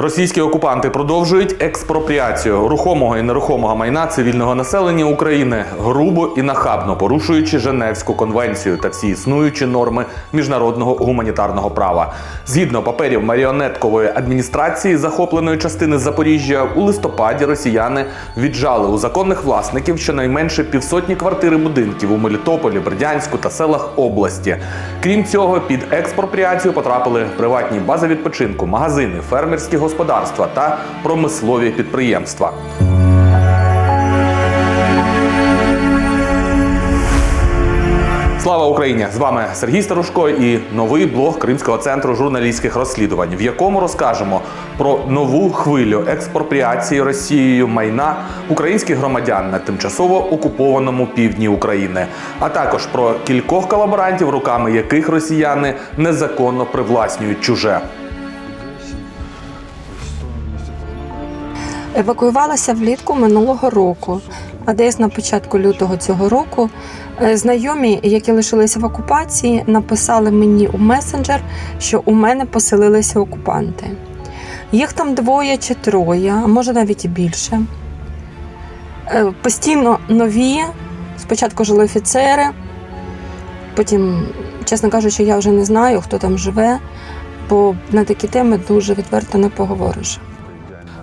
Російські окупанти продовжують експропріацію рухомого і нерухомого майна цивільного населення України грубо і нахабно порушуючи Женевську конвенцію та всі існуючі норми міжнародного гуманітарного права. Згідно паперів маріонеткової адміністрації захопленої частини Запоріжжя, у листопаді росіяни віджали у законних власників щонайменше півсотні квартир і будинків у Мелітополі, Бердянську та селах області. Крім цього, під експропріацію потрапили приватні бази відпочинку, магазини, фермерські господарства та промислові підприємства. Слава Україні! З вами Сергій Старушко і новий блог Кримського центру журналістських розслідувань, в якому розкажемо про нову хвилю експропріації Росією майна українських громадян на тимчасово окупованому півдні України, а також про кількох колаборантів, руками яких росіяни незаконно привласнюють чуже. Евакуювалася влітку минулого року, а десь на початку лютого цього року е, знайомі, які лишилися в окупації, написали мені у месенджер, що у мене поселилися окупанти. Їх там двоє чи троє, а може навіть і більше. Е, Постійно нові. Спочатку жили офіцери, потім, чесно кажучи, я вже не знаю, хто там живе, бо на такі теми дуже відверто не поговориш.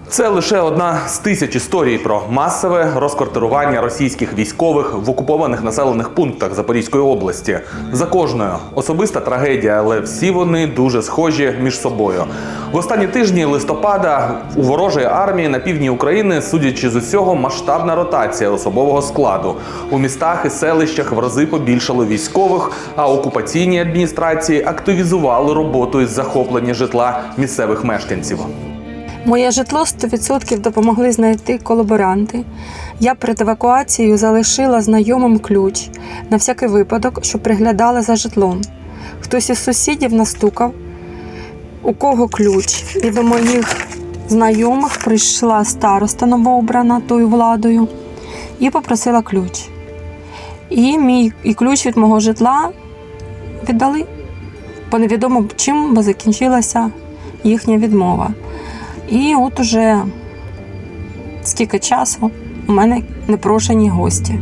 Це лише одна з тисяч історій про масове розквартирування російських військових в окупованих населених пунктах Запорізької області. За кожною особиста трагедія, але всі вони дуже схожі між собою. В останні тижні листопада у ворожої армії на півдні України, судячи з усього, масштабна ротація особового складу. У містах і селищах в рази побільшало військових, а окупаційні адміністрації активізували роботу із захоплення житла місцевих мешканців. Моє житло 100% допомогли знайти колаборанти. Я перед евакуацією залишила знайомим ключ на всякий випадок, щоб приглядали за житлом. Хтось із сусідів настукав, у кого ключ, і до моїх знайомих прийшла староста новообрана тою владою і попросила ключ. І мій і ключ від мого житла віддали. Бо невідомо чим закінчилася їхня відмова. І от уже скільки часу у мене непрошені гості.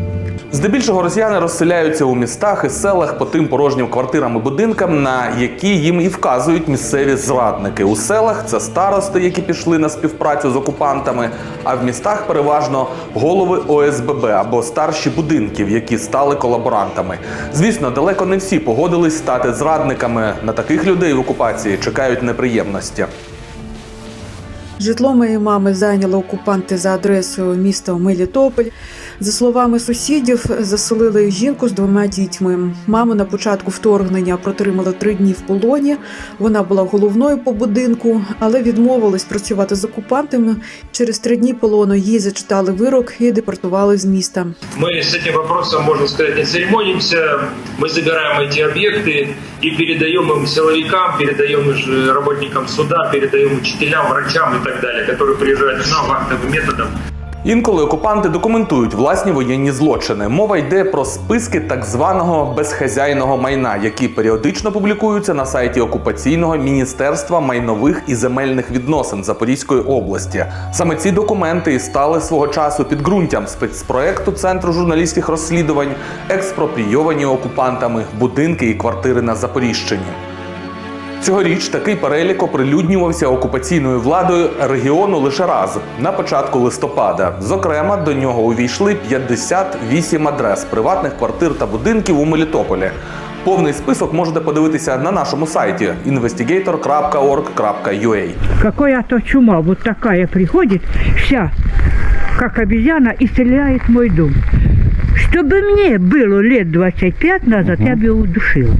Здебільшого росіяни розселяються у містах і селах по тим порожнім квартирам і будинкам, на які їм і вказують місцеві зрадники. У селах це старости, які пішли на співпрацю з окупантами. А в містах переважно голови ОСББ або старші будинків, які стали колаборантами. Звісно, далеко не всі погодились стати зрадниками. На таких людей в окупації чекають неприємності. Житло моєї мами зайняли окупанти за адресою міста Мелітополь. За словами сусідів, заселили жінку з двома дітьми. Маму на початку вторгнення протримали три дні в полоні. Вона була головною по будинку, але відмовилась працювати з окупантами. Через три дні полону їй зачитали вирок і депортували з міста. Мы с этим вопросом, можно сказать, не церемонимся. Мы забираем эти объекты и передаем им силовикам, передаем их же работникам суда, передаем учителям, врачам и так далее, которые приезжают к нам актовым методом. Інколи окупанти документують власні воєнні злочини. Мова йде про списки так званого безхазяйного майна, які періодично публікуються на сайті окупаційного міністерства майнових і земельних відносин Запорізької області. Саме ці документи і стали свого часу підґрунтям спецпроекту Центру журналістських розслідувань, експропрійовані окупантами будинки і квартири на Запоріжчині. Цьогоріч такий перелік оприлюднювався окупаційною владою регіону лише раз на початку листопада. Зокрема, до нього увійшли 58 адрес приватних квартир та будинків у Мелітополі. Повний список можете подивитися на нашому сайті investigator.org.ua. Какая-то чума вот такая приходит, вся, как обезьяна, и стреляет в мой дом. Чтобы мне было лет 25 назад, я бы его удушила.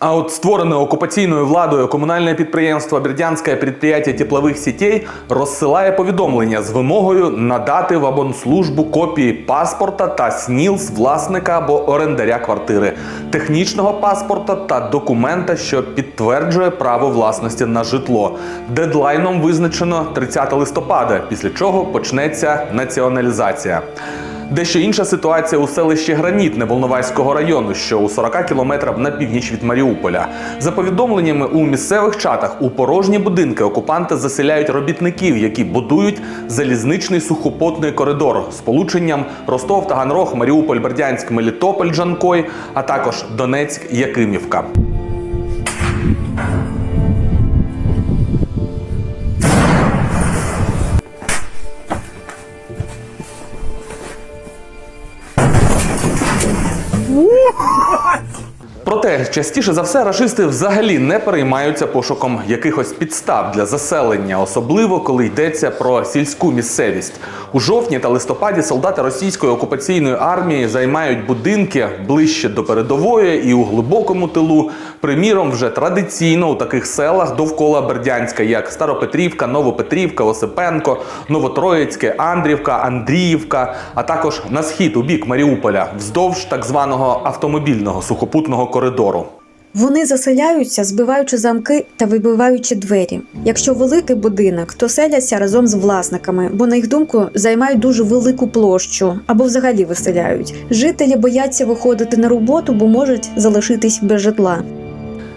А от створене окупаційною владою комунальне підприємство Бердянське підприємство теплових сітей розсилає повідомлення з вимогою надати в абонслужбу копії паспорта та СНІЛС власника або орендаря квартири, технічного паспорта та документа, що підтверджує право власності на житло. Дедлайном визначено 30 листопада, після чого почнеться націоналізація. Дещо інша ситуація у селищі Гранітне Волноваського району, що у 40 кілометрах на північ від Маріуполя. За повідомленнями у місцевих чатах, у порожні будинки окупанти заселяють робітників, які будують залізничний сухопутний коридор з полученням Ростов, Таганрог, Маріуполь, Бердянськ, Мелітополь, Джанкой, а також Донецьк, Якимівка. Частіше за все рашисти взагалі не переймаються пошуком якихось підстав для заселення, особливо коли йдеться про сільську місцевість. У жовтні та листопаді солдати російської окупаційної армії займають будинки ближче до передової і у глибокому тилу. Приміром, вже традиційно у таких селах довкола Бердянська, як Старопетрівка, Новопетрівка, Осипенко, Новотроїцьке, Андрівка, Андріївка, а також на схід у бік Маріуполя, вздовж так званого автомобільного сухопутного коридору. Вони заселяються, збиваючи замки та вибиваючи двері. Якщо великий будинок, то селяться разом з власниками, бо на їх думку займають дуже велику площу або взагалі виселяють. Жителі бояться виходити на роботу, бо можуть залишитись без житла.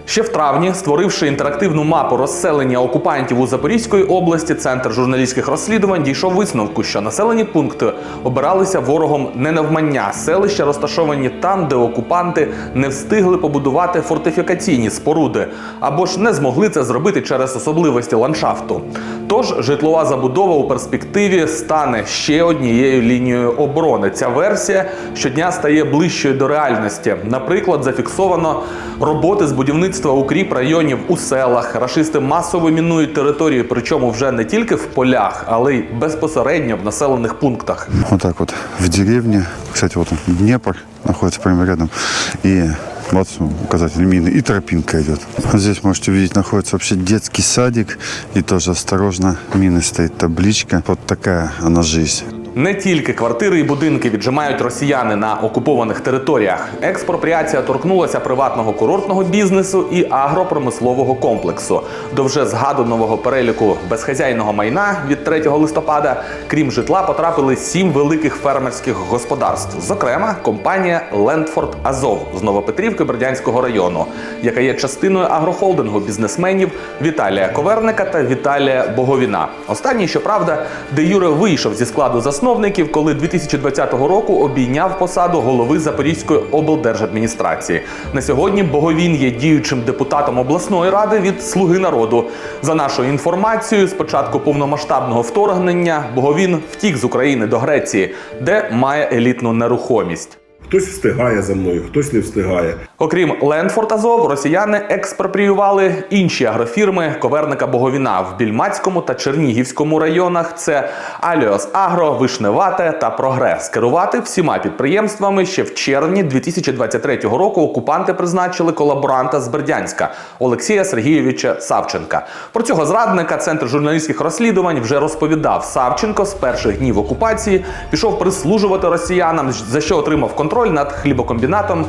Ще в травні, створивши інтерактивну мапу розселення окупантів у Запорізької області, центр журналістських розслідувань дійшов висновку, що населені пункти обиралися ворогом не навмання. Селища розташовані там, де окупанти не встигли побудувати фортифікаційні споруди або ж не змогли це зробити через особливості ландшафту. Тож житлова забудова у перспективі стане ще однією лінією оборони. Ця версія щодня стає ближчою до реальності. Наприклад, зафіксовано роботи з будівництва укріп районів у селах. Рашисти масово мінують територію, причому вже не тільки в полях, але й безпосередньо в населених пунктах. Вот так вот в деревне. Кстати, вот он, Днепр находится прямо рядом. И вот указатель мины. И тропинка идет. Здесь можете увидеть, находится вообще детский садик. И тоже осторожно, мины стоит табличка. Вот такая она жизнь. Не тільки квартири і будинки віджимають росіяни на окупованих територіях. Експропріація торкнулася приватного курортного бізнесу і агропромислового комплексу. До вже згаданого переліку безхазяйного майна від 3 листопада, крім житла, потрапили сім великих фермерських господарств. Зокрема, компанія Лендфорд Азов з Новопетрівки Бердянського району, яка є частиною агрохолдингу бізнесменів Віталія Коверника та Віталія Боговіна. Останній, щоправда, де Юре вийшов зі складу засновників, коли 2020 року обійняв посаду голови Запорізької облдержадміністрації. На сьогодні Боговін є діючим депутатом обласної ради від Слуги народу. За нашою інформацією, з початку повномасштабного вторгнення Боговін втік з України до Греції, де має елітну нерухомість. Хтось встигає за мною, хтось не встигає. Окрім Лендфорд Азов, росіяни експропріювали інші агрофірми Коверника Боговіна в Більмацькому та Чернігівському районах. Це Аліос Агро, Вишневате та Прогрес. Керувати всіма підприємствами ще в червні 2023 року окупанти призначили колаборанта з Бердянська Олексія Сергійовича Савченка. Про цього зрадника центр журналістських розслідувань вже розповідав. Савченко з перших днів окупації пішов прислужувати росіянам, за що отримав контроль над хлібокомбінатом,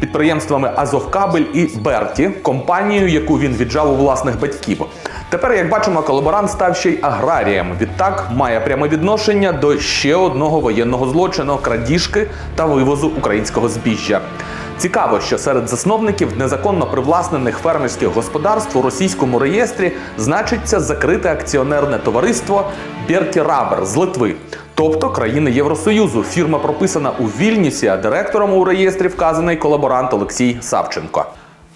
підприємствами Азовкабель і Берті, компанією, яку він віджав у власних батьків. Тепер, як бачимо, колаборант став ще й аграрієм. Відтак має пряме відношення до ще одного воєнного злочину крадіжки та вивозу українського збіжжя. Цікаво, що серед засновників незаконно привласнених фермерських господарств у російському реєстрі значиться закрите акціонерне товариство Берті Рабер з Литви, тобто країни Євросоюзу. Фірма прописана у Вільнюсі, а директором у реєстрі вказаний колаборант Олексій Савченко.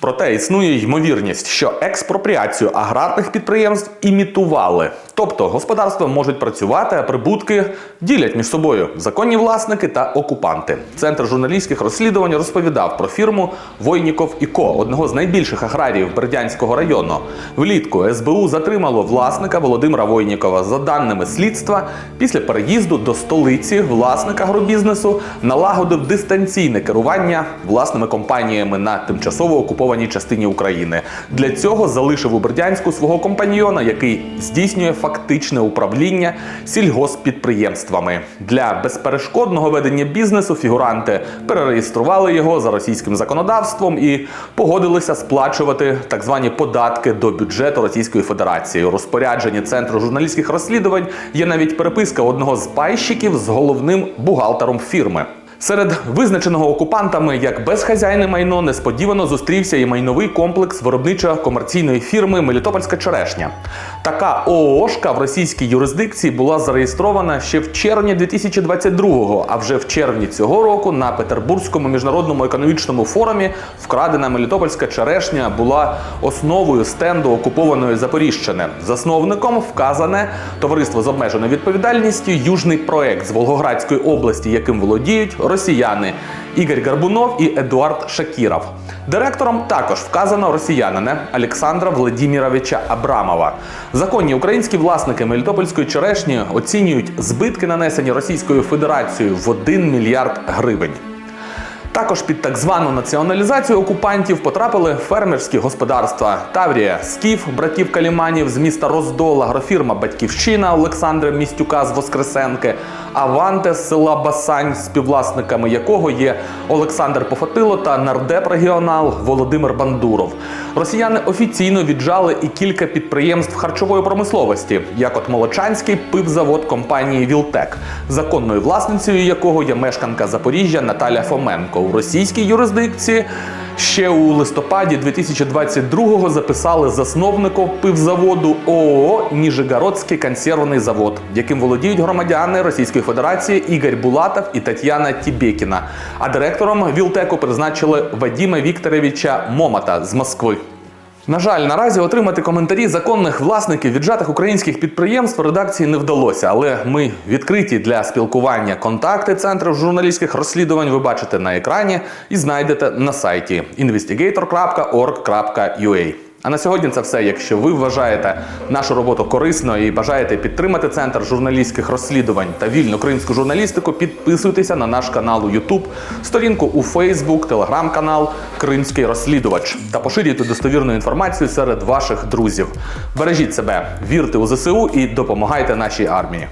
Проте існує ймовірність, що експропріацію аграрних підприємств імітували. Тобто господарства можуть працювати, а прибутки ділять між собою законні власники та окупанти. Центр журналістських розслідувань розповідав про фірму Войніков і Ко, одного з найбільших аграріїв Бердянського району. Влітку СБУ затримало власника Володимира Войнікова. За даними слідства, після переїзду до столиці власник агробізнесу налагодив дистанційне керування власними компаніями на тимчасово окупованих окупованій частині України. Для цього залишив у Бердянську свого компаньйона, який здійснює фактичне управління сільгоспідприємствами. Для безперешкодного ведення бізнесу фігуранти перереєстрували його за російським законодавством і погодилися сплачувати так звані податки до бюджету Російської Федерації. У розпорядженні центру журналістських розслідувань є навіть переписка одного з пайщиків з головним бухгалтером фірми. Серед визначеного окупантами як безхазяйне майно несподівано зустрівся і майновий комплекс виробничо-комерційної фірми Мелітопольська черешня. Така ООшка в російській юрисдикції була зареєстрована ще в червні 2022-го, а вже в червні цього року на Петербурзькому міжнародному економічному форумі вкрадена Мелітопольська черешня була основою стенду окупованої Запоріжщини. Засновником вказане товариство з обмеженою відповідальністю Южний проект з Волгоградської області, яким володіють росіяни Ігор Гарбунов і Едуард Шакіров. Директором також вказано росіянина Олександра Владимировича Абрамова. Законні українські власники Мелітопольської черешні оцінюють збитки, нанесені Російською Федерацією в 1 мільярд гривень. Також під так звану націоналізацію окупантів потрапили фермерські господарства Таврія, Скіф, братів Каліманів з міста Роздол, агрофірма Батьківщина Олександра Містюка з Воскресенки, Аванте з села Басань, співвласниками якого є Олександр Пофатило та нардеп регіонал Володимир Бандуров. Росіяни офіційно віджали і кілька підприємств харчової промисловості, як от Молочанський пивзавод компанії Вілтек, законною власницею якого є мешканка Запоріжжя Наталя Фоменко. У російській юрисдикції ще у листопаді 2022-го записали засновником пивзаводу ООО Ніжегородський консервний завод, яким володіють громадяни Російської Федерації Ігор Булатов і Тетяна Тібєкіна. А директором Вілтеку призначили Вадима Вікторовича Момота з Москви. На жаль, наразі отримати коментарі законних власників віджатих українських підприємств редакції не вдалося, але ми відкриті для спілкування. Контакти центру журналістських розслідувань ви бачите на екрані і знайдете на сайті investigator.org.ua. А на сьогодні це все. Якщо ви вважаєте нашу роботу корисною і бажаєте підтримати центр журналістських розслідувань та вільну українську журналістику, підписуйтеся на наш канал у YouTube, сторінку у Facebook, телеграм-канал Кримський розслідувач та поширюйте достовірну інформацію серед ваших друзів. Бережіть себе, вірте у ЗСУ і допомагайте нашій армії.